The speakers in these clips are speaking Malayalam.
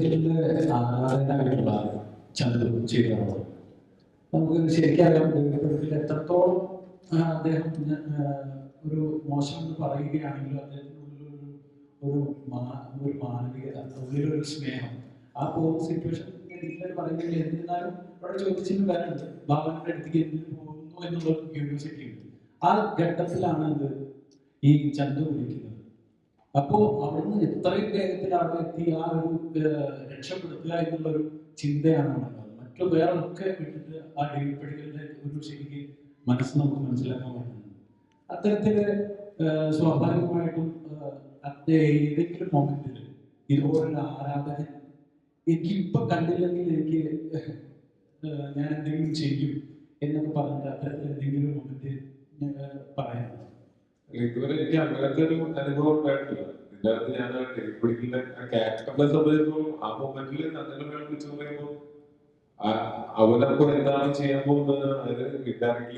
ഡേവിഡ് ആരാധനായിട്ടുള്ള ചന്ദ്രു ചെയ്തതാണ്? നമുക്ക് ശരിക്കറിയാം ഡേവിഡ് എത്രത്തോളം അദ്ദേഹം ഒരു മോശം എന്ന് പറയുകയാണെങ്കിലും അദ്ദേഹത്തിനുള്ളിൽ ഒരു ഒരു മാനവികത ഉള്ളിലൊരു സ്നേഹം. ആ പോകുന്ന സിറ്റുവേഷൻ പറയുന്നില്ല എന്നിരുന്നാലും അവിടെ ചോദിച്ചിട്ട് വരുന്നുണ്ട് ഭാവനയുടെ അടുത്തേക്ക് എന്തിനു പോകുന്നു എന്നുള്ള ക്യൂരിയോസിറ്റി ആ ഘട്ടത്തിലാണ് ഈ ചന്ത വിളിക്കുന്നത്. അപ്പോ അവിടുന്ന് എത്രയും വേഗത്തിൽ അവിടെ എത്തി ആ ഒരു രക്ഷപ്പെടുത്തുക എന്നുള്ള ഒരു ചിന്തയാണ് ഉള്ളത്. മറ്റു വേറെ ഒക്കെ വിട്ടിട്ട് ആ ഡീപ്പടികളുടെ ഒരു ശരിക്ക് മനസ്സ് നമുക്ക് മനസ്സിലാക്കാൻ പറ്റുന്നുണ്ട് അത്തരത്തിൽ സ്വാഭാവികമായിട്ടും ഏതെങ്കിലും മൊമെന്റിൽ ഇതുപോലുള്ള ആരാധകൻ എനിക്ക് ഇപ്പൊ കണ്ടില്ലെങ്കിൽ എനിക്ക് ഞാൻ എന്തെങ്കിലും ചെയ്യും എന്നൊക്കെ പറഞ്ഞിട്ട് അത്തരത്തിൽ എന്തെങ്കിലും മൊമെന്റ് പറയാം ഇതുവരെ എനിക്ക് അങ്ങനത്തെ ഒരു അനുഭവം ഉണ്ടായിട്ടില്ല ഇതിന്റെ അകത്ത് ഞാൻ ടെലിപ്പിടിക്കുന്ന ക്യാരക്ടറിനെ സംബന്ധിച്ചിടത്തോളം ആ മൊമെന്റിൽ അങ്ങനെ ഒരാൾ വിളിച്ചു പറയുമ്പോൾ അവനപ്പോ എന്താണ് ചെയ്യാൻ പോകുന്നത്? അതിന്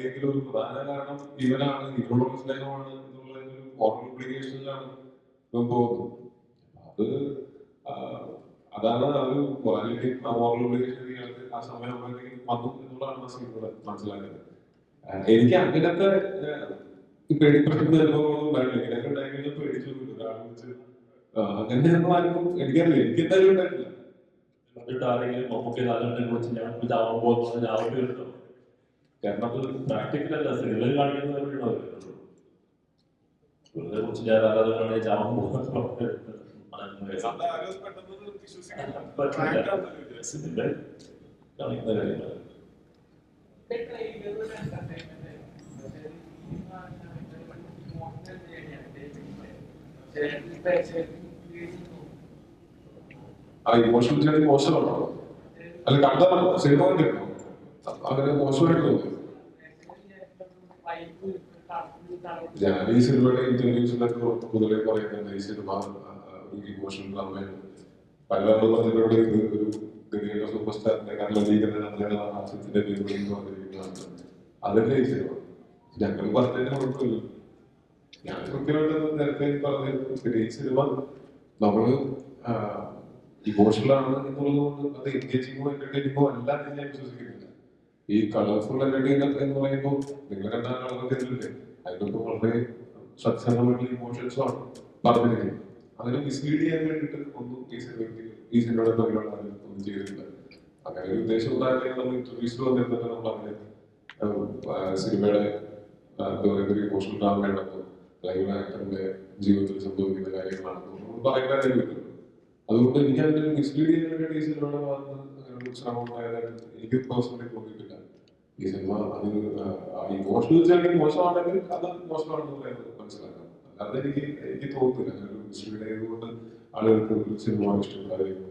എങ്കിലും ഒരു പ്രധാന കാരണം ഇവനാണ് ഇവരോടുള്ള സ്നേഹമാണ് എന്നുള്ള ഒരു ഓർമ്മ ഒബ്ലിഗേഷനിലാണ് ഇവൻ പോകുന്നത്. അത് അതാണ് ആ ഒരു ക്വാളിറ്റി ആ ഓർമ്മ ഒബ്ലിഗേഷൻ ഇയാൾക്ക് ആ സമയം വന്നു എന്നുള്ളതാണ് മനസ്സിലാക്കുന്നത്. എനിക്ക് അങ്ങനത്തെ ഈ പേടിപ്പെടുന്ന അനുഭവങ്ങളൊന്നും ഉണ്ടായില്ല ഇങ്ങനെയൊക്കെ ഉണ്ടായി കഴിഞ്ഞാൽ പേടിച്ചു ഒരാൾ വെച്ച് അങ്ങനെ ഒന്നും ആർക്കും എനിക്കറിയില്ല. എനിക്ക് എന്തായാലും ഉണ്ടായിട്ടില്ല. എന്നിട്ട് ആരെങ്കിലും മമ്മൂക്കി നാലുണ്ടെ കുറിച്ച് ഞാൻ ഇതാവാൻ പോകുന്നത് ഞാൻ കേട്ടോ. കാരണം അത് പ്രാക്ടിക്കൽ അല്ല. സിനിമയിൽ കാണിക്കുന്നവരുണ്ടോ വെറുതെ കുറിച്ച് ഞാൻ ആരാധകരാണ് ചാവാൻ പോകുന്നത് സിനിമ കാണിക്കുന്ന ആ ഇമോഷണൽ ജേണി മോശമാണോ? അല്ല കണ്ടതാണോ കണ്ടിരുന്നോ അങ്ങനെ മോശമായിട്ട് തോന്നി ഞാൻ ഈ സിനിമയുടെ ഇന്റർവ്യൂസിലൊക്കെ പൊതുവെ പറയുന്നത് ഈ സിനിമ ഒരു ഇമോഷണൽ ഡ്രാമയാണ് പലരും പറഞ്ഞിട്ടുണ്ട് ഇത് ഒരു ഗതിയുടെ സൂപ്പർ സ്റ്റാറിന്റെ കടലീകരണ ഹാസ്യത്തിന്റെ പേര് അതല്ലേ ഈ സിനിമ? ഞങ്ങൾ പറഞ്ഞതിന് കുഴപ്പമില്ല. ഞാൻ കൃത്യമായിട്ട് നേരത്തെ പറഞ്ഞ ഈ സിനിമ ആണ് എന്നുള്ളത് കൊണ്ട് അത് എൻഗേജിങ്ങോ എന്റർടൈനിങ്ങോ അല്ല എന്ന് ഞാൻ വിശ്വസിക്കുന്നില്ല. ഈ കളർഫുൾ എന്റർടൈൻമെന്റ് എന്ന് പറയുമ്പോൾ നിങ്ങൾ കണ്ട കളറൊക്കെ ഇതില്ലേ അതിനൊക്കെ വളരെ സത്സംഗമായിട്ടുള്ള ഇമോഷൻസും ആണ് പറഞ്ഞിരിക്കുന്നത്. അതിനെ മിസ്ലീഡ് ചെയ്യാൻ വേണ്ടിയിട്ട് ഒന്നും ഈ സിനിമയ്ക്ക് ഈ സിനിമയുടെ തമ്മിലുള്ള ഒന്നും ചെയ്തിട്ടില്ല. അങ്ങനെ ഒരു ഉദ്ദേശം ഉണ്ടായിരുന്നെങ്കിൽ നമ്മൾ വന്നിരുന്നിട്ട് നമ്മൾ അങ്ങനെ സിനിമയുടെ എന്താ പറയുക ഒരു ഇമോഷണൽ അല്ലെങ്കിൽ ആക്ടറിന്റെ ജീവിതത്തിൽ സംഭവിക്കുന്ന കാര്യങ്ങളാണെന്നോ ഒന്നും പറയുന്ന കാര്യമില്ല അതുകൊണ്ട് എനിക്ക് അതിന്റെ മിസ്ലീഡ് ചെയ്യാൻ വേണ്ടി ഈ സിനിമയുടെ ഭാഗത്ത് ശ്രമമായതായിട്ട് ഒരു എനിക്ക് പേഴ്സണലി തോന്നിയിട്ടില്ല. ഈ സിനിമ അത് ഇമോഷണൽ ജേർണി മോശമാണെങ്കിൽ അത് മോശമാണെന്ന് പറയുന്നത് മനസ്സിലാക്കാം. അല്ലാതെ എനിക്ക് എനിക്ക് തോന്നുന്നില്ല അങ്ങനെ ഒരു മിസ്ലീഡ് ചെയ്തുകൊണ്ട് ആളുകൾക്ക് ഒരു സിനിമ ഇഷ്ടപ്പെടാതിരിക്കും